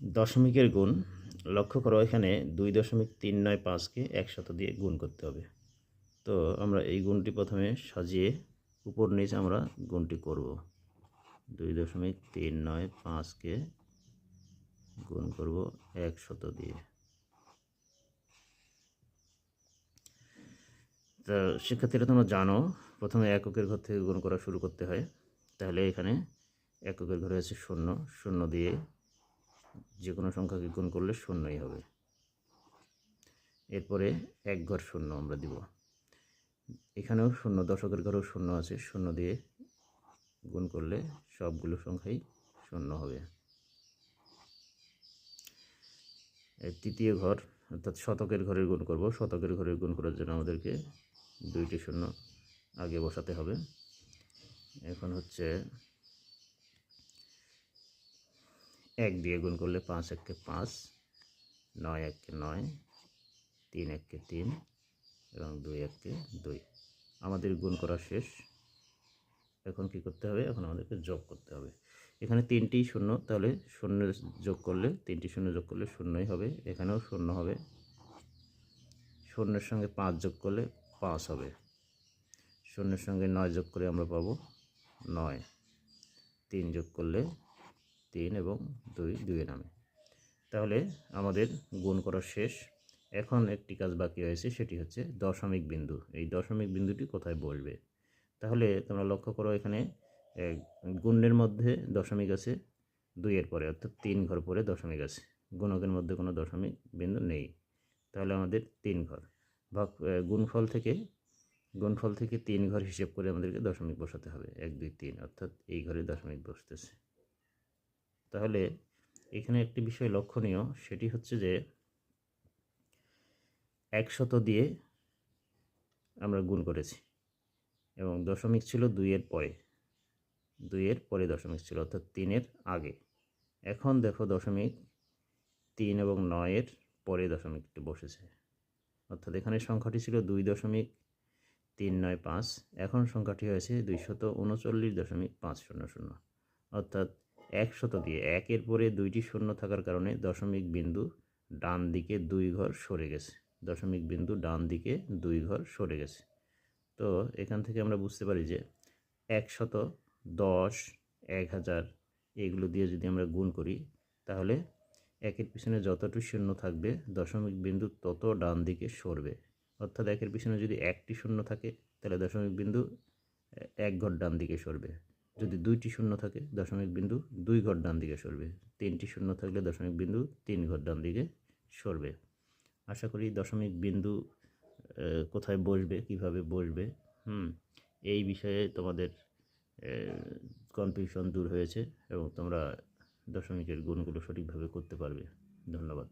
দশমিকের গুণ, লক্ষ্য করো এখানে দুই দশমিক তিন নয় পাঁচকে একশত দিয়ে গুণ করতে হবে। তো আমরা এই গুণটি প্রথমে সাজিয়ে উপর নিচ আমরা গুণটি করব। দুই দশমিক তিন নয় পাঁচকে গুণ করব একশত দিয়ে। তা শিক্ষার্থীরা তোমরা জানো, প্রথমে এককের ঘর থেকে গুণ করা শুরু করতে হয়। তাহলে এখানে এককের ঘরে আছে শূন্য শূন্য দিয়ে যে কোনো সংখ্যাকে গুণ করলে শূন্যই হবে। এরপরে এক ঘর শূন্য আমরা দিব। এখানেও শূন্য, দশকের ঘরেও শূন্য আছে। শূন্য দিয়ে গুণ করলে সবগুলো সংখ্যাই শূন্য হবে। তৃতীয় ঘর, অর্থাৎ শতকের ঘরের গুণ করব। শতকের ঘরের গুণ করার জন্য আমাদেরকে দুইটি শূন্য আগে বসাতে হবে। এখন হচ্ছে এক দিয়ে গুণ করলে পাঁচ এককে পাঁচ, নয় এককে নয়, তিন এককে তিন এবং দুই এককে দুই। আমাদের গুণ করা শেষ। এখন কি করতে হবে? এখন আমাদেরকে যোগ করতে হবে। এখানে তিনটি শূন্য, তাহলে শূন্য যোগ করলে, তিনটি শূন্য যোগ করলে শূন্যই হবে। এখানেও শূন্য হবে। শূন্যের সঙ্গে পাঁচ যোগ করলে পাঁচ হবে। শূন্যের সঙ্গে নয় যোগ করে আমরা পাবো নয়। তিন যোগ করলে তিন এবং দুই দুইয়ে নামে। তাহলে আমাদের গুণ করা শেষ। এখন একটি কাজ বাকি হয়েছে সেটি হচ্ছে দশমিক বিন্দু। এই দশমিক বিন্দুটি কোথায় বসবে তাহলে তোমরা লক্ষ্য করো, এখানে গুণের মধ্যে দশমিক আছে দুইয়ের পরে, অর্থাৎ তিন ঘর পরে দশমিক আছে। গুণকের মধ্যে কোনো দশমিক বিন্দু নেই। তাহলে আমাদের তিন ঘর। ভাগ গুণফল থেকে গুণফল থেকে তিন ঘর হিসেব করে আমাদেরকে দশমিক বসাতে হবে। এক, দুই, তিন, অর্থাৎ এই ঘরে দশমিক বসতেছে। তাহলে এখানে একটি বিষয় লক্ষণীয়, সেটি হচ্ছে যে একশত দিয়ে আমরা গুণ করেছি এবং দশমিক ছিল দুইয়ের পরে দুইয়ের পরে দশমিক ছিল, অর্থাৎ তিনের আগে। এখন দেখো দশমিক তিন এবং নয়ের পরে দশমিকটি বসেছে। অর্থাৎ এখানে সংখ্যাটি ছিল দুই দশমিক তিন নয় পাঁচ, এখন সংখ্যাটি হয়েছে দুইশত উনচল্লিশ দশমিক পাঁচ শূন্য শূন্য। অর্থাৎ একশত দিয়ে একের পরে দুইটি শূন্য থাকার কারণে দশমিক বিন্দু ডান দিকে দুই ঘর সরে গেছে। দশমিক বিন্দু ডান দিকে দুই ঘর সরে গেছে। তো এখান থেকে আমরা বুঝতে পারি যে একশত দশ, এক হাজার এগুলো দিয়ে যদি আমরা গুণ করি, তাহলে একের পিছনে যতটুকু শূন্য থাকবে, দশমিক বিন্দু তত ডান দিকে সরবে। অর্থাৎ একের পিছনে যদি একটি শূন্য থাকে, তাহলে দশমিক বিন্দু এক ঘর ডান দিকে সরবে। যদি দুইটি শূন্য থাকে, দশমিক বিন্দু দুই ঘর ডান দিকে সরবে। তিনটি শূন্য থাকলে দশমিক বিন্দু তিন ঘর ডান দিকে সরবে। আশা করি দশমিক বিন্দু কোথায় বসবে, কীভাবে বসবে, হুম, এই বিষয়ে তোমাদের কনফিউশন দূর হয়েছে এবং তোমরা দশমিকের গুণগুলো সঠিকভাবে করতে পারবে। ধন্যবাদ।